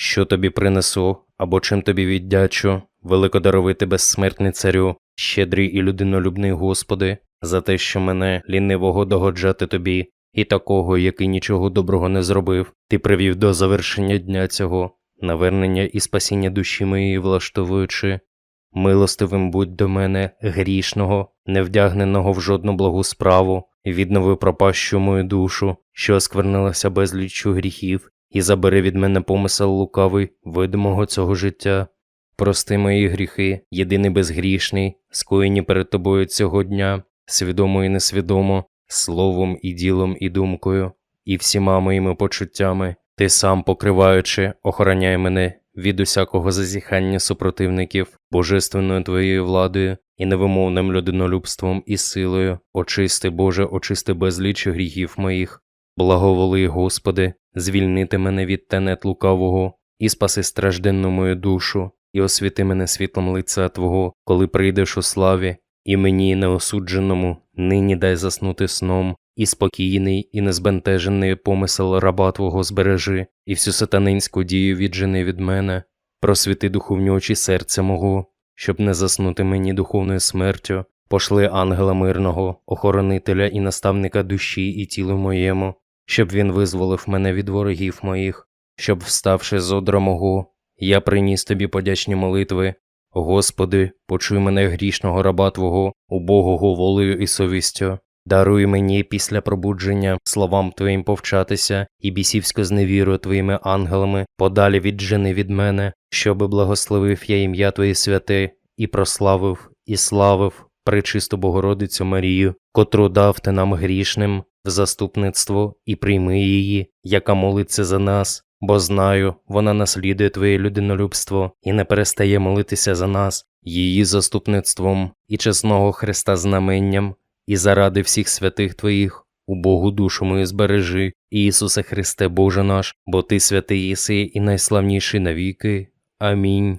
що тобі принесу, або чим тобі віддячу, великодаровити безсмертний царю, щедрий і людинолюбний Господи, за те, що мене, лінивого, догоджати тобі, і такого, який нічого доброго не зробив, ти привів до завершення дня цього, навернення і спасіння душі моєї влаштовуючи. Милостивим будь до мене, грішного, не вдягненого в жодну благу справу, віднови пропащу мою душу, що осквернилася безліччю гріхів, і забери від мене помисел лукавий, видимого цього життя. Прости мої гріхи, єдиний безгрішний, скоєні перед тобою цього дня, свідомо і несвідомо, словом і ділом і думкою, і всіма моїми почуттями, ти сам покриваючи, охороняй мене від усякого зазіхання супротивників, божественною твоєю владою і невимовним людинолюбством і силою, очисти, Боже, очисти безліч гріхів моїх, благоволи, Господи, звільнити мене від тенет лукавого, і спаси стражденну мою душу, і освіти мене світлом лиця Твого, коли прийдеш у славі, і мені, неосудженому, нині дай заснути сном, і спокійний, і незбентежений помисел раба Твого збережи, і всю сатанинську дію віджени від мене, просвіти духовні очі серця мого, щоб не заснути мені духовною смертю, пошли ангела мирного, охоронителя і наставника душі і тілу моєму, щоб він визволив мене від ворогів моїх, щоб, вставши з одра мого, я приніс тобі подячні молитви. Господи, почуй мене грішного раба Твого, убогого волею і совістю. Даруй мені після пробудження словам Твоїм повчатися і бісівсько зневіру Твоїми ангелами, подалі віджени від мене, щоби благословив я ім'я Твоє святе, і прославив, і славив пречисту Богородицю Марію, котру дав ти нам грішним заступництво, і прийми її, яка молиться за нас, бо знаю, вона наслідує Твоє людинолюбство і не перестає молитися за нас, її заступництвом і чесного Христа знаменням, і заради всіх святих Твоїх, у Богу душу мою збережи, Ісусе Христе Боже наш, бо Ти святий єси і найславніший навіки. Амінь.